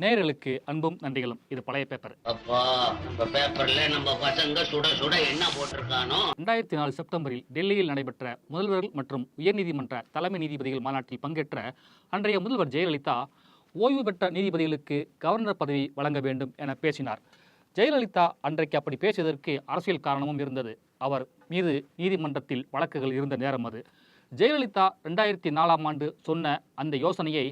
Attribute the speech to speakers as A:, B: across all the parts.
A: நேயர்களுக்கு அன்பும் நன்றிகளும். இது பழைய பேப்பர்
B: அப்பா நம்ம பேப்பர்ல நம்ம பசங்க சுட சுட என்ன போட்டிருக்கானோ?
A: ரெண்டாயிரத்தி நாலு செப்டம்பரில் டெல்லியில் நடைபெற்ற முதல்வர்கள் மற்றும் உயர்நீதிமன்ற தலைமை நீதிபதிகள் மாநாட்டில் பங்கேற்ற அன்றைய முதல்வர் ஜெயலலிதா ஓய்வு பெற்ற நீதிபதிகளுக்கு கவர்னர் பதவி வழங்க வேண்டும் என பேசினார். ஜெயலலிதா அன்றைக்கு அப்படி பேசியதற்கு அரசியல் காரணமும் இருந்தது. அவர் மீது நீதிமன்றத்தில் வழக்குகள் இருந்த நேரம் அது. ஜெயலலிதா ரெண்டாயிரத்தி நாலாம் ஆண்டு சொன்ன அந்த யோசனையை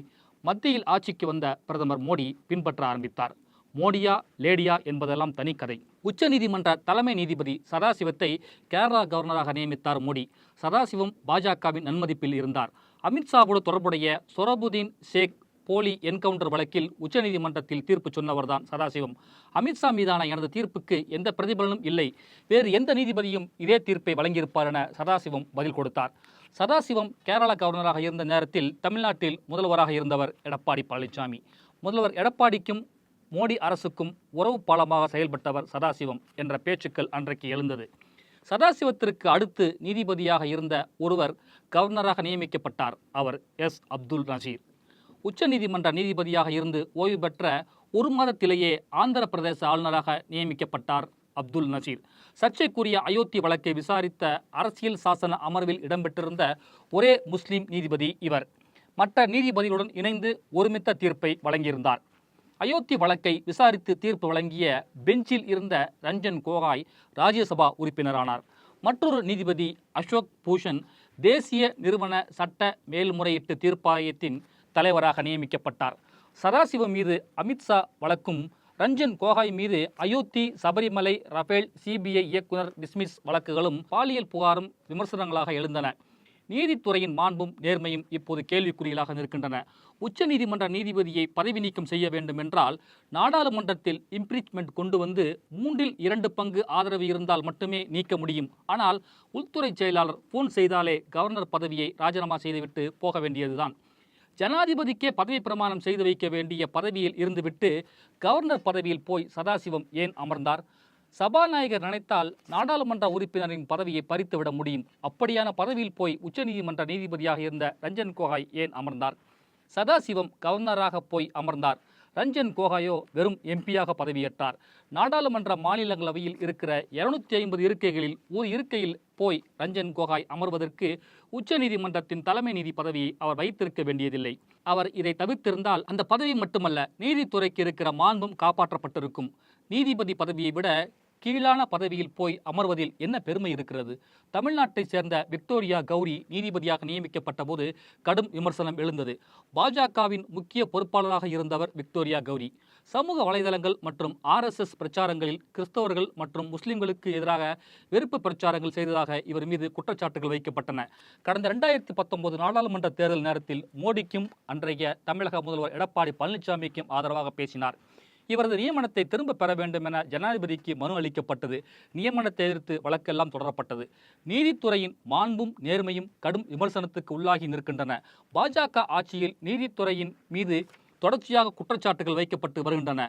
A: மத்தியில் ஆட்சிக்கு வந்த பிரதமர் மோடி பின்பற்ற ஆரம்பித்தார். மோடியா லேடியா என்பதெல்லாம் தனிக்கதை. உச்சநீதிமன்ற தலைமை நீதிபதி சதாசிவத்தை கேரளா கவர்னராக நியமித்தார் மோடி. சதாசிவம் பாஜகவின் நன்மதிப்பில் இருந்தார். அமித்ஷாவோடு தொடர்புடைய சொரபுதீன் ஷேக் போலி என்கவுண்டர் வழக்கில் உச்சநீதிமன்றத்தில் தீர்ப்பு சொன்னவர்தான் சதாசிவம். அமித்ஷா மீதான எனது தீர்ப்புக்கு எந்த பிரதிபலனும் இல்லை. வேறு எந்த நீதிபதியும் இதே தீர்ப்பை வழங்கியிருப்பார் என சதாசிவம் பதில் கொடுத்தார். சதாசிவம் கேரள கவர்னராக இருந்த நேரத்தில் தமிழ்நாட்டில் முதல்வராக இருந்தவர் எடப்பாடி பழனிசாமி முதல்வர் எடப்பாடிக்கும் மோடி அரசுக்கும் உறவு பாலமாக செயல்பட்டவர் சதாசிவம் என்ற பேச்சுக்கள் அன்றைக்கு எழுந்தது. சதாசிவத்திற்கு அடுத்து நீதிபதியாக இருந்த ஒருவர் கவர்னராக நியமிக்கப்பட்டார். அவர் எஸ் அப்துல் நசீர். உச்சநீதிமன்ற நீதிபதியாக இருந்து ஓய்வு பெற்ற ஒரு மாதத்திலேயே ஆந்திர பிரதேச ஆளுநராக நியமிக்கப்பட்டார் அப்துல் நசீர். சர்ச்சைக்குரிய அயோத்தி வழக்கை விசாரித்த அரசியல் சாசன அமர்வில் இடம்பெற்றிருந்த ஒரே முஸ்லிம் நீதிபதி இவர். மற்ற நீதிபதிகளுடன் இணைந்து ஒருமித்த தீர்ப்பை வழங்கியிருந்தார். அயோத்தி வழக்கை விசாரித்து தீர்ப்பு வழங்கிய பெஞ்சில் இருந்த ரஞ்சன் கோகாய் ராஜ்யசபா உறுப்பினரானார். மற்றொரு நீதிபதி அசோக் பூஷன் தேசிய நிறுவன சட்ட மேல்முறையீட்டு தீர்ப்பாயத்தின் தலைவராக நியமிக்கப்பட்டார். சதாசிவம் மீது அமித்ஷா வழக்கும் ரஞ்சன் கோகாய் மீது அயோத்தி சபரிமலை ரஃபேல் சிபிஐ இயக்குனர் டிஸ்மிஸ் வழக்குகளும் பாலியல் புகாரும் விமர்சனங்களாக எழுந்தன. நீதித்துறையின் மாண்பும் நேர்மையும் இப்போது கேள்விக்குறிகளாக நிற்கின்றன. உச்சநீதிமன்ற நீதிபதியை பதவி நீக்கம் செய்ய வேண்டும் என்றால் நாடாளுமன்றத்தில் இம்ப்ரீச்மெண்ட் கொண்டு வந்து மூன்றில் இரண்டு பங்கு ஆதரவு இருந்தால் மட்டுமே நீக்க முடியும். ஆனால் உள்துறை செயலாளர் போன் செய்தாலே கவர்னர் பதவியை ராஜினாமா செய்துவிட்டு போக வேண்டியதுதான். ஜனாதிபதிக்கே பதவி பிரமாணம் செய்து வைக்க வேண்டிய பதவியில் இருந்துவிட்டு கவர்னர் பதவியில் போய் சதாசிவம் ஏன் அமர்ந்தார்? சபாநாயகர் நினைத்தால் நாடாளுமன்ற உறுப்பினரின் பதவியை பறித்துவிட முடியும். அப்படியான பதவியில் போய் உச்சநீதிமன்ற நீதிபதியாக இருந்த ரஞ்சன் கோகாய் ஏன் அமர்ந்தார்? சதாசிவம் கவர்னராக போய் அமர்ந்தார். ரஞ்சன் கோகாயோ வெறும் எம்பியாக பதவியேற்றார். நாடாளுமன்ற மாநிலங்களவையில் இருக்கிற இருநூத்தி ஐம்பது இருக்கைகளில் ஒரு இருக்கையில் போய் ரஞ்சன் கோகாய் அமர்வதற்கு உச்சநீதிமன்றத்தின் தலைமை நீதி பதவியை அவர் வைத்திருக்க வேண்டியதில்லை. அவர் இதை தவிர்த்திருந்தால் அந்த பதவி மட்டுமல்ல நீதித்துறைக்கு இருக்கிற மாண்பும் காப்பாற்றப்பட்டிருக்கும். நீதிபதி பதவியை விட கீழான பதவியில் போய் அமர்வதில் என்ன பெருமை இருக்கிறது? தமிழ்நாட்டைச் சேர்ந்த விக்டோரியா கௌரி நீதிபதியாக நியமிக்கப்பட்ட போது கடும் விமர்சனம் எழுந்தது. பாஜகவின் முக்கிய பொறுப்பாளராக இருந்தவர் விக்டோரியா கௌரி. சமூக வலைதளங்கள் மற்றும் ஆர்எஸ்எஸ் பிரச்சாரங்களில் கிறிஸ்தவர்கள் மற்றும் முஸ்லிம்களுக்கு எதிராக வெறுப்பு பிரச்சாரங்கள் செய்ததாக இவர் மீது குற்றச்சாட்டுகள் வைக்கப்பட்டன. கடந்த ரெண்டாயிரத்தி பத்தொன்பது நாடாளுமன்ற தேர்தல் நேரத்தில் மோடிக்கும் அன்றைய தமிழக முதல்வர் எடப்பாடி பழனிசாமிக்கும் ஆதரவாக பேசினார். இவரது நியமனத்தை திரும்ப பெற வேண்டும் என ஜனாதிபதிக்கு மனு அளிக்கப்பட்டது. நியமனத்தை எதிர்த்து வழக்கெல்லாம் தொடரப்பட்டது. நீதித்துறையின் மாண்பும் நேர்மையும் கடும் விமர்சனத்துக்கு உள்ளாகி நிற்கின்றன. பாஜக ஆட்சியில் நீதித்துறையின் மீது தொடர்ச்சியாக குற்றச்சாட்டுகள் வைக்கப்பட்டு வருகின்றன.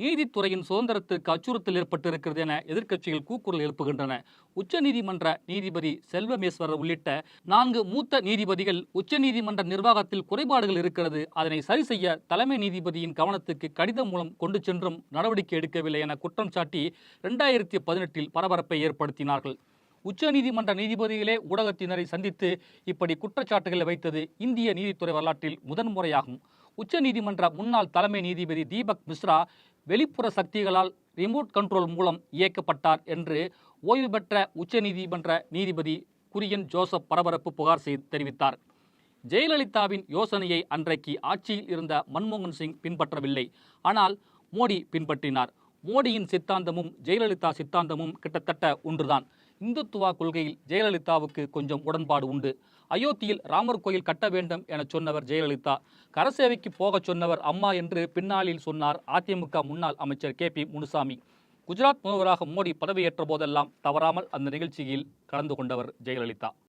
A: நீதித்துறையின் சுதந்திரத்திற்கு அச்சுறுத்தல் ஏற்பட்டிருக்கிறது என எதிர்க்கட்சிகள் கூக்குரல் எழுப்புகின்றன. உச்சநீதிமன்ற நீதிபதி செல்வமேஸ்வரர் உள்ளிட்ட நான்கு மூத்த நீதிபதிகள் உச்சநீதிமன்ற நிர்வாகத்தில் குறைபாடுகள் இருக்கிறது. அதனை சரி செய்ய தலைமை நீதிபதியின் கவனத்துக்கு கடிதம் மூலம் கொண்டு சென்றும் நடவடிக்கை எடுக்கவில்லை என குற்றம் சாட்டி ரெண்டாயிரத்தி பதினெட்டில் பரபரப்பை ஏற்படுத்தினார்கள். உச்சநீதிமன்ற நீதிபதிகளே ஊடகத்தினரை சந்தித்து இப்படி குற்றச்சாட்டுகளை வைத்தது இந்திய நீதித்துறை வரலாற்றில் முதன்முறையாகும். உச்சநீதிமன்ற முன்னாள் தலைமை நீதிபதி தீபக் மிஸ்ரா வெளிப்புற சக்திகளால் ரிமோட் கண்ட்ரோல் மூலம் இயக்கப்பட்டார் என்று ஓய்வு பெற்ற உச்சநீதிமன்ற நீதிபதி குரியன் ஜோசப் பரபரப்பு புகார் செய்து தெரிவித்தார். ஜெயலலிதாவின் யோசனையை அன்றைக்கு ஆட்சியில் இருந்த மன்மோகன் சிங் பின்பற்றவில்லை. ஆனால் மோடி பின்பற்றினார். மோடியின் சித்தாந்தமும் ஜெயலலிதா சித்தாந்தமும் கிட்டத்தட்ட ஒன்றுதான். இந்துத்துவா கொள்கையில் ஜெயலலிதாவுக்கு கொஞ்சம் உடன்பாடு உண்டு. அயோத்தியில் ராமர் கோயில் கட்ட வேண்டும் என சொன்னவர் ஜெயலலிதா. கரசேவைக்கு போகச் சொன்னவர் அம்மா என்று பின்னாளில் சொன்னார் அதிமுக முன்னாள் அமைச்சர் கே பி முனுசாமி. குஜராத் முதல்வராக மோடி பதவியேற்ற போதெல்லாம் தவறாமல் அந்த நிகழ்ச்சியில் கலந்து கொண்டவர் ஜெயலலிதா.